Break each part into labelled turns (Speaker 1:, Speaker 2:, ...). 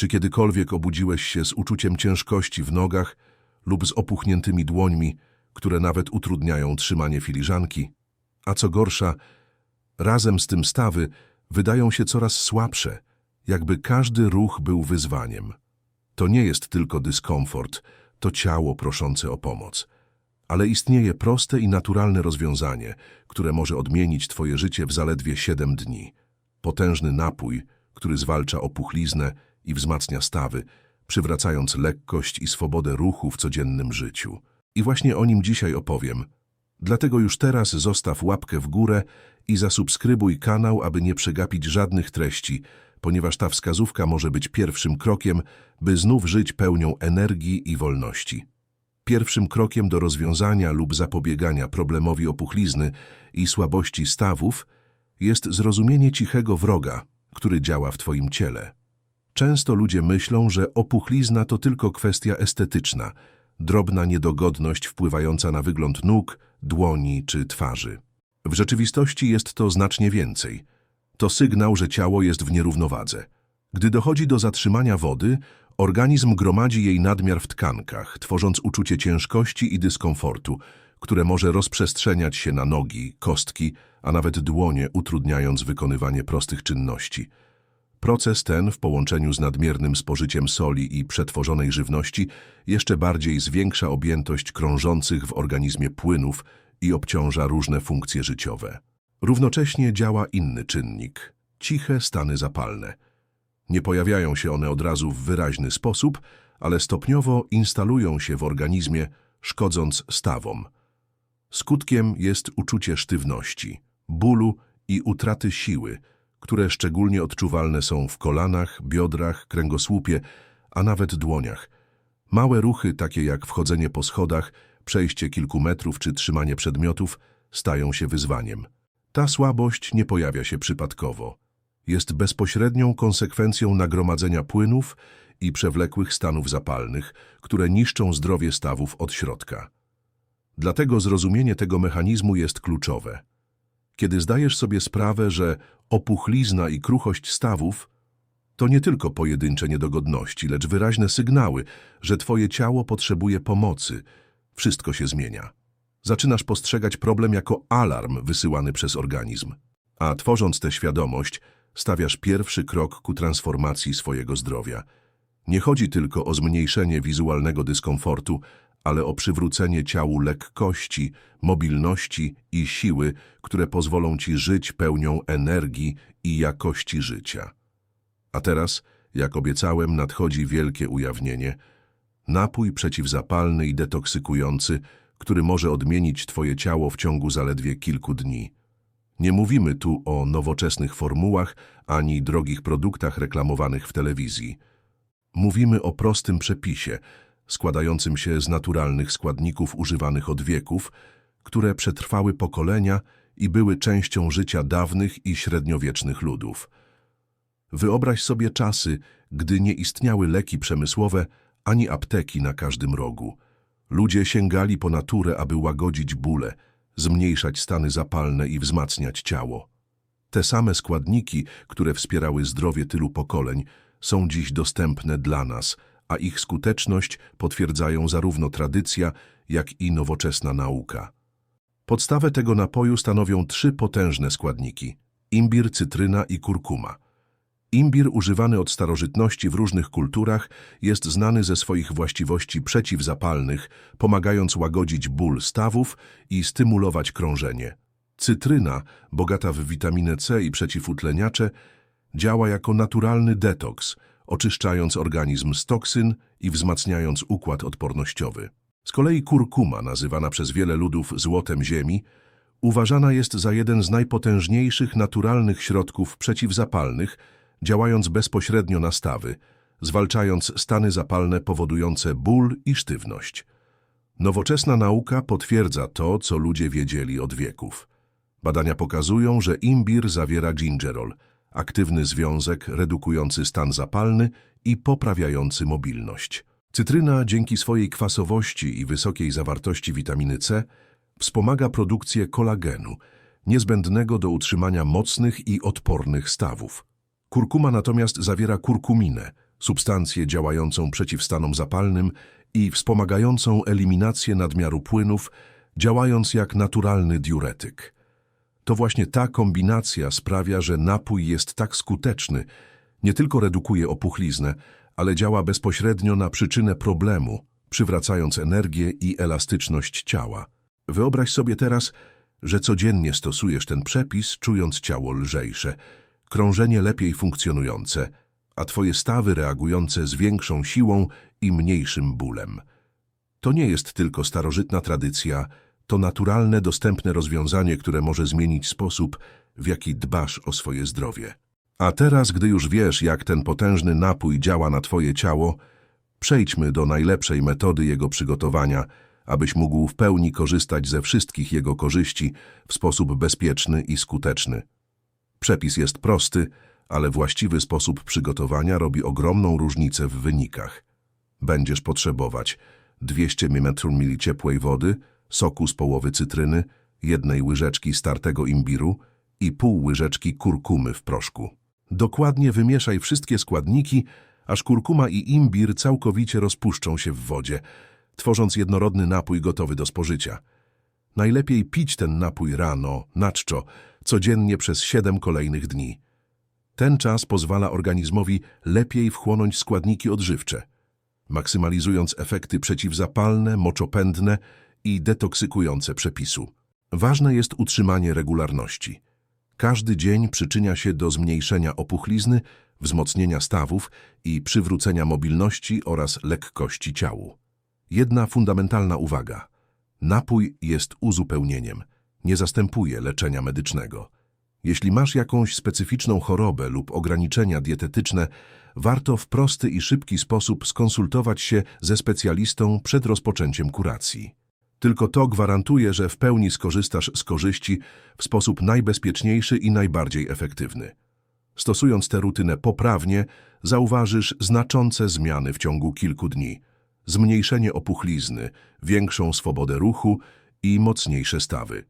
Speaker 1: Czy kiedykolwiek obudziłeś się z uczuciem ciężkości w nogach lub z opuchniętymi dłońmi, które nawet utrudniają trzymanie filiżanki? A co gorsza, razem z tym stawy wydają się coraz słabsze, jakby każdy ruch był wyzwaniem. To nie jest tylko dyskomfort, to ciało proszące o pomoc. Ale istnieje proste i naturalne rozwiązanie, które może odmienić Twoje życie w zaledwie 7 dni. Potężny napój, który zwalcza opuchliznę i wzmacnia stawy, przywracając lekkość i swobodę ruchu w codziennym życiu. I właśnie o nim dzisiaj opowiem. Dlatego już teraz zostaw łapkę w górę i zasubskrybuj kanał, aby nie przegapić żadnych treści, ponieważ ta wskazówka może być pierwszym krokiem, by znów żyć pełnią energii i wolności. Pierwszym krokiem do rozwiązania lub zapobiegania problemowi opuchlizny i słabości stawów jest zrozumienie cichego wroga, który działa w Twoim ciele. Często ludzie myślą, że opuchlizna to tylko kwestia estetyczna, drobna niedogodność wpływająca na wygląd nóg, dłoni czy twarzy. W rzeczywistości jest to znacznie więcej. To sygnał, że ciało jest w nierównowadze. Gdy dochodzi do zatrzymania wody, organizm gromadzi jej nadmiar w tkankach, tworząc uczucie ciężkości i dyskomfortu, które może rozprzestrzeniać się na nogi, kostki, a nawet dłonie, utrudniając wykonywanie prostych czynności. Proces ten w połączeniu z nadmiernym spożyciem soli i przetworzonej żywności jeszcze bardziej zwiększa objętość krążących w organizmie płynów i obciąża różne funkcje życiowe. Równocześnie działa inny czynnik – ciche stany zapalne. Nie pojawiają się one od razu w wyraźny sposób, ale stopniowo instalują się w organizmie, szkodząc stawom. Skutkiem jest uczucie sztywności, bólu i utraty siły, które szczególnie odczuwalne są w kolanach, biodrach, kręgosłupie, a nawet dłoniach. Małe ruchy, takie jak wchodzenie po schodach, przejście kilku metrów czy trzymanie przedmiotów, stają się wyzwaniem. Ta słabość nie pojawia się przypadkowo. Jest bezpośrednią konsekwencją nagromadzenia płynów i przewlekłych stanów zapalnych, które niszczą zdrowie stawów od środka. Dlatego zrozumienie tego mechanizmu jest kluczowe. Kiedy zdajesz sobie sprawę, że opuchlizna i kruchość stawów to nie tylko pojedyncze niedogodności, lecz wyraźne sygnały, że twoje ciało potrzebuje pomocy, wszystko się zmienia. Zaczynasz postrzegać problem jako alarm wysyłany przez organizm. A tworząc tę świadomość, stawiasz pierwszy krok ku transformacji swojego zdrowia. Nie chodzi tylko o zmniejszenie wizualnego dyskomfortu, ale o przywrócenie ciału lekkości, mobilności i siły, które pozwolą ci żyć pełnią energii i jakości życia. A teraz, jak obiecałem, nadchodzi wielkie ujawnienie. Napój przeciwzapalny i detoksykujący, który może odmienić twoje ciało w ciągu zaledwie kilku dni. Nie mówimy tu o nowoczesnych formułach ani drogich produktach reklamowanych w telewizji. Mówimy o prostym przepisie, składającym się z naturalnych składników używanych od wieków, które przetrwały pokolenia i były częścią życia dawnych i średniowiecznych ludów. Wyobraź sobie czasy, gdy nie istniały leki przemysłowe ani apteki na każdym rogu. Ludzie sięgali po naturę, aby łagodzić bóle, zmniejszać stany zapalne i wzmacniać ciało. Te same składniki, które wspierały zdrowie tylu pokoleń, są dziś dostępne dla nas, a ich skuteczność potwierdzają zarówno tradycja, jak i nowoczesna nauka. Podstawę tego napoju stanowią trzy potężne składniki – imbir, cytryna i kurkuma. Imbir używany od starożytności w różnych kulturach jest znany ze swoich właściwości przeciwzapalnych, pomagając łagodzić ból stawów i stymulować krążenie. Cytryna, bogata w witaminę C i przeciwutleniacze, działa jako naturalny detoks, oczyszczając organizm z toksyn i wzmacniając układ odpornościowy. Z kolei kurkuma, nazywana przez wiele ludów złotem ziemi, uważana jest za jeden z najpotężniejszych naturalnych środków przeciwzapalnych, działając bezpośrednio na stawy, zwalczając stany zapalne powodujące ból i sztywność. Nowoczesna nauka potwierdza to, co ludzie wiedzieli od wieków. Badania pokazują, że imbir zawiera gingerol, aktywny związek redukujący stan zapalny i poprawiający mobilność. Cytryna dzięki swojej kwasowości i wysokiej zawartości witaminy C wspomaga produkcję kolagenu, niezbędnego do utrzymania mocnych i odpornych stawów. Kurkuma natomiast zawiera kurkuminę, substancję działającą przeciw stanom zapalnym i wspomagającą eliminację nadmiaru płynów, działając jak naturalny diuretyk. To właśnie ta kombinacja sprawia, że napój jest tak skuteczny, nie tylko redukuje opuchliznę, ale działa bezpośrednio na przyczynę problemu, przywracając energię i elastyczność ciała. Wyobraź sobie teraz, że codziennie stosujesz ten przepis, czując ciało lżejsze, krążenie lepiej funkcjonujące, a twoje stawy reagujące z większą siłą i mniejszym bólem. To nie jest tylko starożytna tradycja, to naturalne, dostępne rozwiązanie, które może zmienić sposób, w jaki dbasz o swoje zdrowie. A teraz, gdy już wiesz, jak ten potężny napój działa na twoje ciało, przejdźmy do najlepszej metody jego przygotowania, abyś mógł w pełni korzystać ze wszystkich jego korzyści w sposób bezpieczny i skuteczny. Przepis jest prosty, ale właściwy sposób przygotowania robi ogromną różnicę w wynikach. Będziesz potrzebować 200 ml ciepłej wody, soku z połowy cytryny, jednej łyżeczki startego imbiru i pół łyżeczki kurkumy w proszku. Dokładnie wymieszaj wszystkie składniki, aż kurkuma i imbir całkowicie rozpuszczą się w wodzie, tworząc jednorodny napój gotowy do spożycia. Najlepiej pić ten napój rano, na czczo, codziennie przez 7 kolejnych dni. Ten czas pozwala organizmowi lepiej wchłonąć składniki odżywcze, maksymalizując efekty przeciwzapalne, moczopędne i detoksykujące przepisu. Ważne jest utrzymanie regularności. Każdy dzień przyczynia się do zmniejszenia opuchlizny, wzmocnienia stawów i przywrócenia mobilności oraz lekkości ciału. Jedna fundamentalna uwaga. Napój jest uzupełnieniem, nie zastępuje leczenia medycznego. Jeśli masz jakąś specyficzną chorobę lub ograniczenia dietetyczne, warto w prosty i szybki sposób skonsultować się ze specjalistą przed rozpoczęciem kuracji. Tylko to gwarantuje, że w pełni skorzystasz z korzyści w sposób najbezpieczniejszy i najbardziej efektywny. Stosując tę rutynę poprawnie, zauważysz znaczące zmiany w ciągu kilku dni. Zmniejszenie opuchlizny, większą swobodę ruchu i mocniejsze stawy.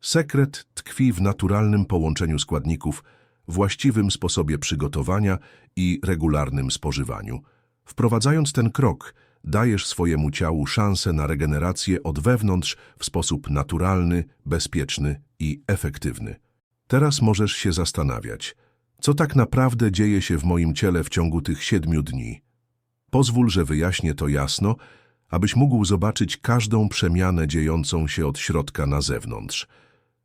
Speaker 1: Sekret tkwi w naturalnym połączeniu składników, właściwym sposobie przygotowania i regularnym spożywaniu. Wprowadzając ten krok, dajesz swojemu ciału szansę na regenerację od wewnątrz w sposób naturalny, bezpieczny i efektywny. Teraz możesz się zastanawiać, co tak naprawdę dzieje się w moim ciele w ciągu tych siedmiu dni. Pozwól, że wyjaśnię to jasno, abyś mógł zobaczyć każdą przemianę dziejącą się od środka na zewnątrz.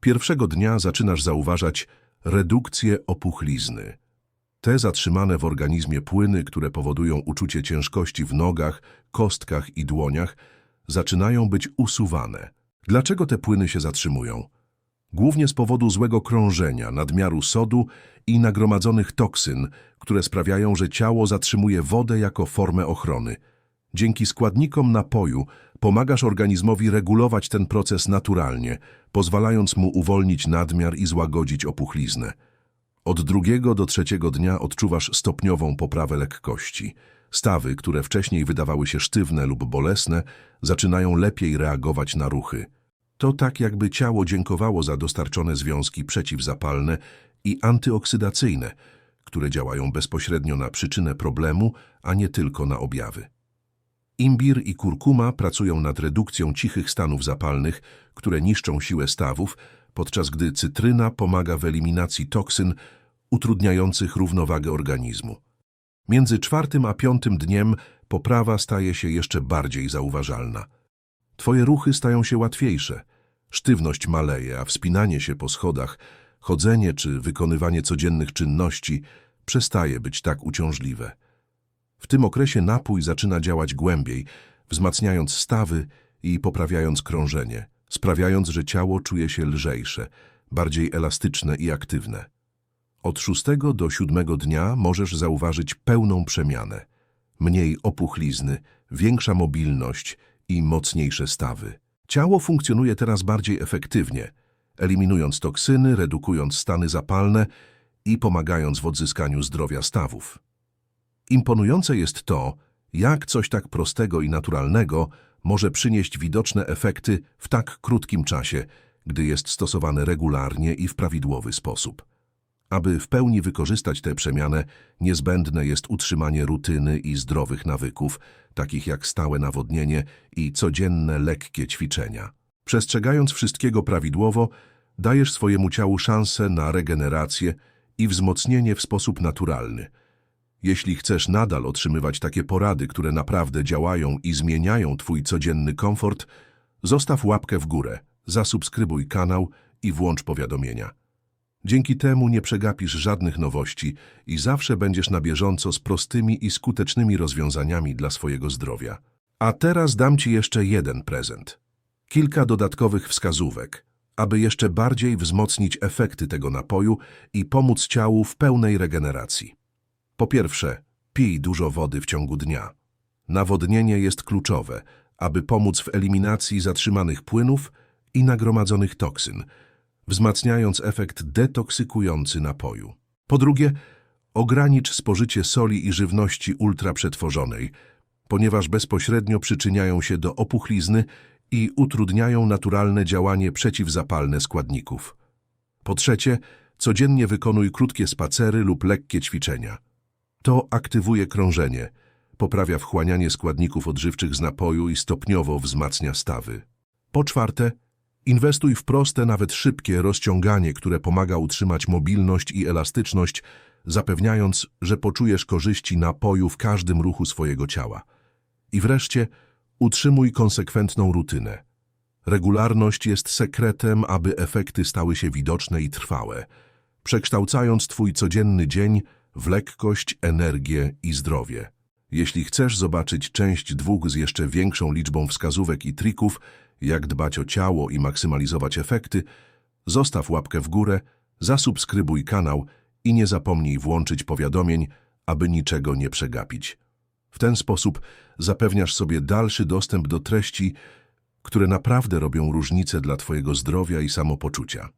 Speaker 1: Pierwszego dnia zaczynasz zauważać redukcję opuchlizny. Te zatrzymane w organizmie płyny, które powodują uczucie ciężkości w nogach, kostkach i dłoniach, zaczynają być usuwane. Dlaczego te płyny się zatrzymują? Głównie z powodu złego krążenia, nadmiaru sodu i nagromadzonych toksyn, które sprawiają, że ciało zatrzymuje wodę jako formę ochrony. Dzięki składnikom napoju pomagasz organizmowi regulować ten proces naturalnie, pozwalając mu uwolnić nadmiar i złagodzić opuchliznę. Od drugiego do trzeciego dnia odczuwasz stopniową poprawę lekkości. Stawy, które wcześniej wydawały się sztywne lub bolesne, zaczynają lepiej reagować na ruchy. To tak jakby ciało dziękowało za dostarczone związki przeciwzapalne i antyoksydacyjne, które działają bezpośrednio na przyczynę problemu, a nie tylko na objawy. Imbir i kurkuma pracują nad redukcją cichych stanów zapalnych, które niszczą siłę stawów, podczas gdy cytryna pomaga w eliminacji toksyn utrudniających równowagę organizmu. Między czwartym a piątym dniem poprawa staje się jeszcze bardziej zauważalna. Twoje ruchy stają się łatwiejsze, sztywność maleje, a wspinanie się po schodach, chodzenie czy wykonywanie codziennych czynności przestaje być tak uciążliwe. W tym okresie napój zaczyna działać głębiej, wzmacniając stawy i poprawiając krążenie, sprawiając, że ciało czuje się lżejsze, bardziej elastyczne i aktywne. Od szóstego do siódmego dnia możesz zauważyć pełną przemianę. Mniej opuchlizny, większa mobilność i mocniejsze stawy. Ciało funkcjonuje teraz bardziej efektywnie, eliminując toksyny, redukując stany zapalne i pomagając w odzyskaniu zdrowia stawów. Imponujące jest to, jak coś tak prostego i naturalnego może przynieść widoczne efekty w tak krótkim czasie, gdy jest stosowane regularnie i w prawidłowy sposób. Aby w pełni wykorzystać tę przemianę, niezbędne jest utrzymanie rutyny i zdrowych nawyków, takich jak stałe nawodnienie i codzienne lekkie ćwiczenia. Przestrzegając wszystkiego prawidłowo, dajesz swojemu ciału szansę na regenerację i wzmocnienie w sposób naturalny. Jeśli chcesz nadal otrzymywać takie porady, które naprawdę działają i zmieniają Twój codzienny komfort, zostaw łapkę w górę, zasubskrybuj kanał i włącz powiadomienia. Dzięki temu nie przegapisz żadnych nowości i zawsze będziesz na bieżąco z prostymi i skutecznymi rozwiązaniami dla swojego zdrowia. A teraz dam Ci jeszcze jeden prezent. Kilka dodatkowych wskazówek, aby jeszcze bardziej wzmocnić efekty tego napoju i pomóc ciału w pełnej regeneracji. Po pierwsze, pij dużo wody w ciągu dnia. Nawodnienie jest kluczowe, aby pomóc w eliminacji zatrzymanych płynów i nagromadzonych toksyn, wzmacniając efekt detoksykujący napoju. Po drugie, ogranicz spożycie soli i żywności ultraprzetworzonej, ponieważ bezpośrednio przyczyniają się do opuchlizny i utrudniają naturalne działanie przeciwzapalne składników. Po trzecie, codziennie wykonuj krótkie spacery lub lekkie ćwiczenia. To aktywuje krążenie, poprawia wchłanianie składników odżywczych z napoju i stopniowo wzmacnia stawy. Po czwarte, inwestuj w proste, nawet szybkie rozciąganie, które pomaga utrzymać mobilność i elastyczność, zapewniając, że poczujesz korzyści napoju w każdym ruchu swojego ciała. I wreszcie, utrzymuj konsekwentną rutynę. Regularność jest sekretem, aby efekty stały się widoczne i trwałe, przekształcając Twój codzienny dzień w lekkość, energię i zdrowie. Jeśli chcesz zobaczyć część dwóch z jeszcze większą liczbą wskazówek i trików, jak dbać o ciało i maksymalizować efekty, zostaw łapkę w górę, zasubskrybuj kanał i nie zapomnij włączyć powiadomień, aby niczego nie przegapić. W ten sposób zapewniasz sobie dalszy dostęp do treści, które naprawdę robią różnicę dla Twojego zdrowia i samopoczucia.